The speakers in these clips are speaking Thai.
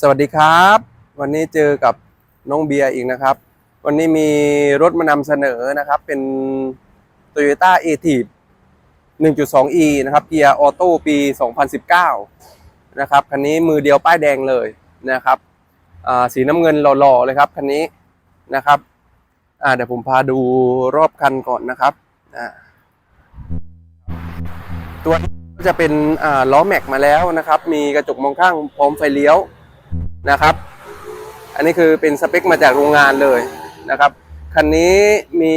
สวัสดีครับ วันนี้เจอกับน้องเบียร์อีกนะครับ วันนี้มีรถมานำเสนอนะครับ เป็น Toyota a t i v 1.2e นะครับเกียร์ออโต้ปี 2019 นะครับคันนี้มือเดียวป้ายแดงเลยนะครับสีน้ำเงินหล่อๆเลยครับคันนี้นะครับเดี๋ยวผมพาดูรอบคันก่อนนะครับตัวจะเป็นล้อแม็กมาแล้วนะครับ มีกระจกมองข้างพร้อมไฟเลี้ยว นะครับ อันนี้คือเป็นสเปคมาจากโรงงานเลยนะครับ คันนี้มี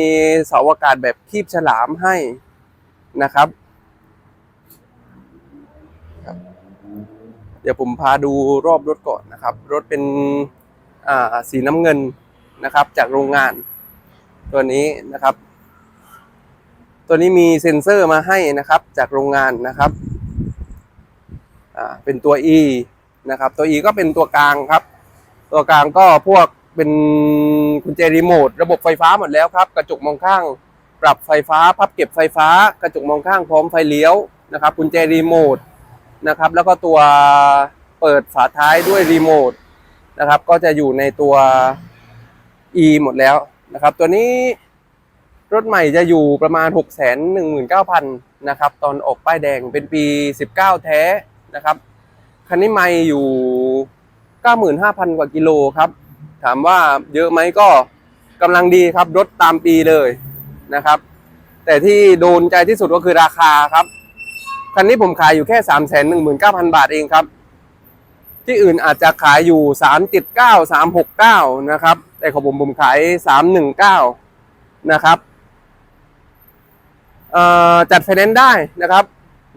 เสาอากาศแบบคีบฉลามให้นะครับ เดี๋ยวผมพาดูรอบรถก่อนนะครับ รถเป็นอ่าสีน้ำเงินนะครับ จากโรงงาน ตัวนี้นะครับ ตัวนี้มีเซ็นเซอร์มาให้นะครับ จากโรงงานนะครับอ่าเป็นตัว E นะครับ ตัว E ก็เป็นตัวกลางครับ ตัวกลางก็พวกเป็นกุญแจรีโมทระบบไฟฟ้าหมดแล้วครับ กระจกมองข้าง ปรับไฟฟ้า พับเก็บไฟฟ้า กระจกมองข้างพร้อมไฟเลี้ยวนะครับกุญแจรีโมทนะครับ แล้วก็ตัวเปิดฝาท้ายด้วยรีโมทนะครับ ก็จะอยู่ในตัว E หมดแล้วนะครับ ตัวนี้รถใหม่จะอยู่ประมาณ 6 1 9 0 0 0 นะครับ ตอนออกป้ายแดงเป็นปี 19 แท้นะครับ คันนี้ไม่อยู่ 95,000 กว่ากิโลครับ ถามว่าเยอะไหมก็กำลังดีครับรถตามปีเลยนะครับ แต่ที่โดนใจที่สุดก็คือราคาครับ คันนี้ผมขายอยู่แค่ 319,000 บาทเองครับ ที่อื่นอาจจะขายอยู่ 379 369 นะครับ แต่ของผมผมขาย 319 นะครับเอ่อจัดไฟแนนซ์ได้นะครับ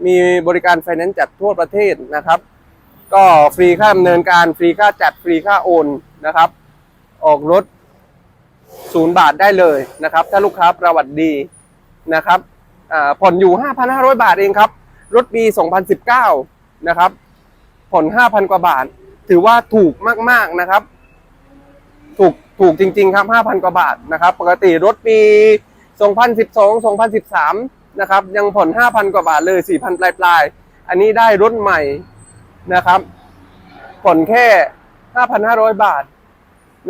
มีบริการไฟแนนซ์จัดทั่วประเทศนะครับ ก็ฟรีค่าดำเนินการฟรีค่าจัดฟรีค่าโอนนะครับ ออกรถศูนย์บาทได้เลยนะครับ ถ้าลูกค้าประวัติดีนะครับผ่อนอยู่ 5,500 บาทเองครับ รถปี 2019 นะครับ ผ่อน 5,000 กว่าบาท ถือว่าถูกมากๆนะครับ ถูกถูกจริง ๆ ครับ 5,000 กว่าบาทนะครับ ปกติรถปี 2012 2013 นะครับ ยังผ่อน 5,000 กว่าบาทเลย 4,000 ปลายๆ อันนี้ได้รถใหม่ นะครับ ผ่อนแค่ 5,500 บาท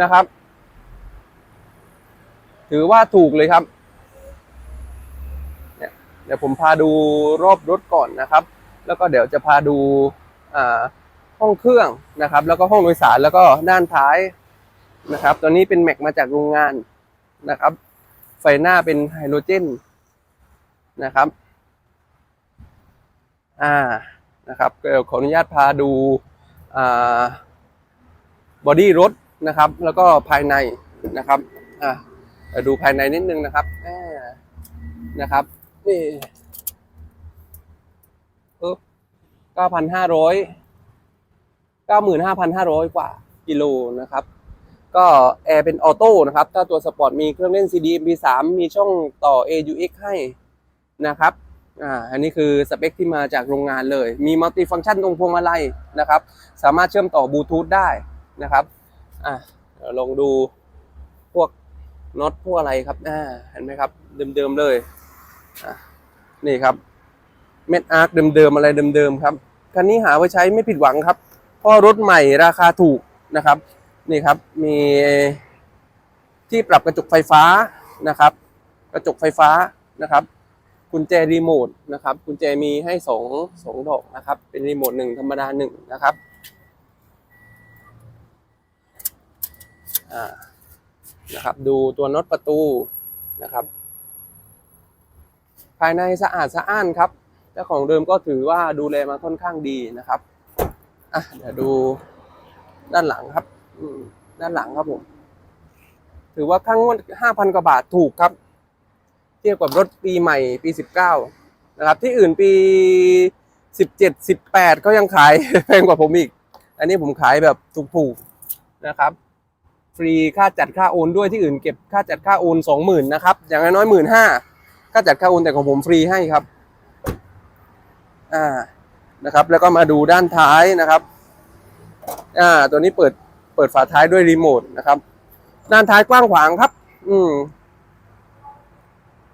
นะครับ ถือว่าถูกเลยครับเดี๋ยวผมพาดูรอบรถก่อนนะครับ แล้วก็เดี๋ยวจะพาดูาห้องเครื่องนะครับ แล้วก็ห้องโดยสารแล้วก็ด้านท้ายนะครับ ตัวนี้เป็นแม็กมาจากโรงงานนะครับ ไฟหน้าเป็นไฮโดรเจนนะครับ อ่า นะครับเดี๋ยวขออนุญาตพาดูาบอดี้รถนะครับ แล้วก็ภายในนะครับอ่าเดี๋ยวดูภายในนิดนึงนะครับอ่นะครับนี่เออเก้าพันห้าร้อยเก้าหมื่นห้าพันห้าร้อยกว่ากิโลนะครับ ก็แอร์เป็นออโต้นะครับ ถ้าตัวสปอร์ตมีเครื่องเล่น CD MP3 มีช่องต่อ AUX ให้นะครับ อ่าอันนี้คือสเปคที่มาจากโรงงานเลย มีมัลติฟังก์ชันตรงพวงมาลัยนะครับ สามารถเชื่อมต่อบลูทูธได้นะครับอ่าลองดูพวกน็อตพวกอะไรครับอ่าเห็นไหมครับ เดิมๆเลยอะนี่ครับเม็ดอาร์คเดิมๆอะไรเดิมๆครับคันนี้หาไว้ใช้ไม่ผิดหวังครับเพราะรถใหม่ราคาถูกนะครับนี่ครับมีที่ปรับกระจกไฟฟ้านะครับ กระจกไฟฟ้านะครับ กุญแจรีโมทนะครับ กุญแจมีให้สองสองดอกนะครับ เป็นรีโมทหนึ่งธรรมดาหนึ่งนะครับนะครับ ดูตัวน็อตประตูนะครับ ภายในสะอาดสะอ้านครับเจ้าของเดิมก็ถือว่าดูแลมาค่อนข้างดีนะครับอะเดี๋ยวดูด้านหลังครับด้านหลังครับผม ถือว่าข้างงวดห้าพันกว่าบาทถูกครับ เทียบกับรถปีใหม่ปีสิบเก้านะครับ ที่อื่นปีสิบเจ็ดสิบแปดเขายังขายแพงกว่าผมอีก อันนี้ผมขายแบบถูกๆนะครับ ฟรีค่าจัดค่าโอนด้วยที่อื่นเก็บค่าจัดค่าโอนสองหมื่นนะครับอย่างน้อยหมื่นห้าค่าจัดค่าโอนแต่ของผมฟรีให้ครับอ่านะครับ แล้วก็มาดูด้านท้ายนะครับอ่าตัวนี้เปิดเปิดฝาท้ายด้วยรีโมทนะครับ ด้านท้ายกว้างขวางครับ อืม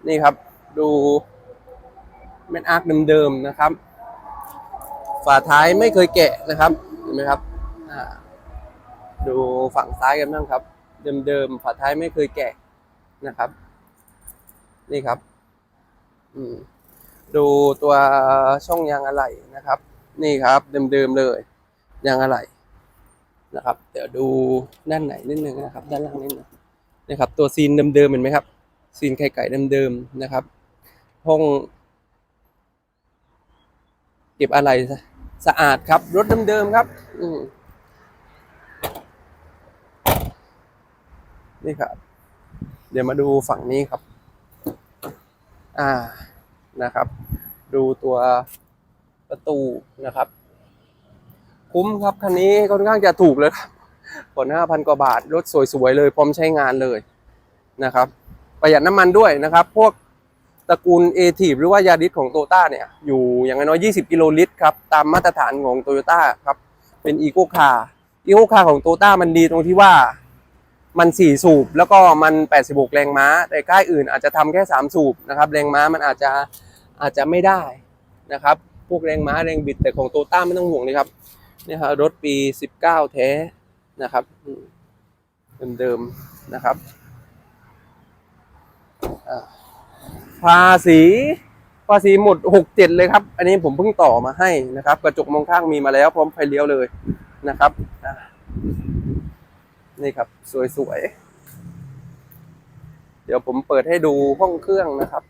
นี่ครับ ดูเม็ดอาร์คเดิมๆนะครับ ฝาท้ายไม่เคยแกะนะครับเห็นไหมครับดูฝั่งซ้ายกันบ้างครับ เดิมๆฝาท้ายไม่เคยแกะนะครับ นี่ครับดูตัวช่องยางอะไหล่นะครับ นี่ครับ เดิมๆเลยยางอะไหล่นะครับ เดี๋ยวดูด้านไหนนิดนึงนะครับ ด้านล่างนิดนึงนะครับ ตัวซีนเดิมๆเห็นไหมครับ ซีนไข่ไก่เดิมๆนะครับ ห้อง เก็บอะไรสะอาดครับ รถเดิมๆครับ อืนี่ครับ เดี๋ยวมาดูฝั่งนี้ครับ อ่านะครับ ดูตัวประตูนะครับ คุ้มครับคันนี้ค่อนข้างจะถูกเลยครับผ่อนห้าพันกว่าบาท รถสวยๆเลย พร้อมใช้งานเลยนะครับ ประหยัดน้ำมันด้วยนะครับ พวกตระกูลเอทีหรือว่ายาริสของโตโยต้าเนี่ยอยู่อย่างน้อย 20 กิโลลิตรครับตามมาตรฐานของโตโยต้าครับเป็นอีโคคาร์อีโคคาร์ของโตโยต้ามันดีตรงที่ว่ามันสี่สูบ แล้วก็มัน 86 แรงม้า แต่ค่ายอื่นอาจจะทำแค่สามสูบนะครับแรงม้ามันอาจจะอาจจะไม่ได้นะครับ พวกแรงม้าแรงบิดแต่ของโตต้าไม่ต้องห่วงเลยครับนี่ครับรถปี 19 แท้นะครับอืมเดิมๆนะครับ ภาษีภาษีหมดหกเจ็ดเลยครับ อันนี้ผมเพิ่งต่อมาให้นะครับ กระจกมองข้างมีมาแล้วพร้อมไฟเลี้ยวเลยนะครับนี่ครับ สวยๆ เดี๋ยวผมเปิดให้ดูห้องเครื่องนะครับ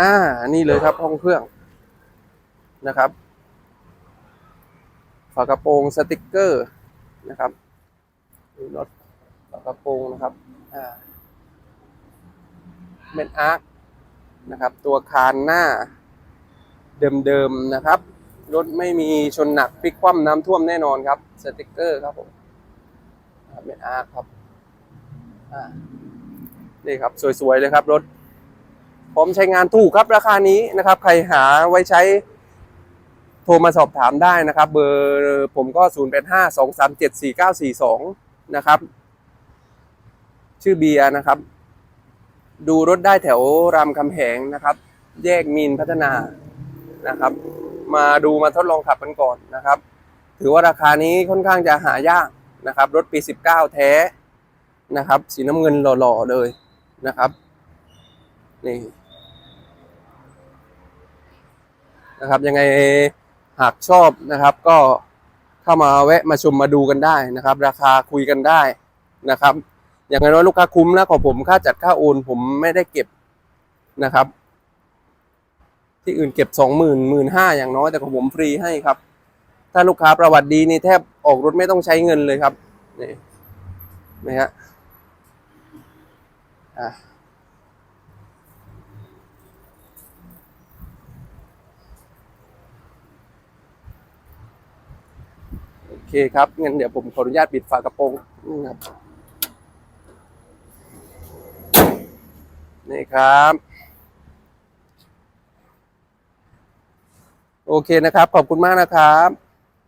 อ่า นี่เลยครับห้องเครื่องนะครับ ฝากระโปรงสติกเกอร์นะครับดูน็อตฝากระโปรงนะครับ อ่าเป็นอาร์คนะครับ ตัวคานหน้าเดิมๆนะครับ รถไม่มีชนหนักพลิกคว่ำน้ำท่วมแน่นอนครับ สติกเกอร์ครับผมเป็นอาร์คครับ อ่านี่ครับ สวยๆเลยครับรถ พร้อมใช้งานถูกครับราคานี้นะครับ ใครหาไว้ใช้โทรมาสอบถามได้นะครับ เบอร์ผมก็ 0 8 5 2 3 7 4 9 4 2 นะครับ ชื่อเบียร์นะครับ ดูรถได้แถวรามคำแหงนะครับ แยกมีนพัฒนานะครับ มาดูมาทดลองขับกันก่อนนะครับ ถือว่าราคานี้ค่อนข้างจะหายากนะครับ รถปี 19 แท้นะครับ สีน้ำเงินหล่อๆเลยนะครับนี่ นะครับ ยังไงหากชอบนะครับ ก็เข้ามาแวะมาชมมาดูกันได้นะครับ ราคาคุยกันได้นะครับ อย่างน้อยลูกค้าคุ้มนะของผมค่าจัดค่าโอนผมไม่ได้เก็บนะครับ ที่อื่นเก็บสองหมื่นหมื่นห้าอย่างน้อยแต่ของผมฟรีให้ครับ ถ้าลูกค้าประวัติดีนี่แทบออกรถไม่ต้องใช้เงินเลยครับนี่นะฮะอะ เคครับ งั้นเดี๋ยวผมขออนุญาตปิดฝากระโปรงนะครับนี่ครับ โอเคนะครับ ขอบคุณมากนะครับ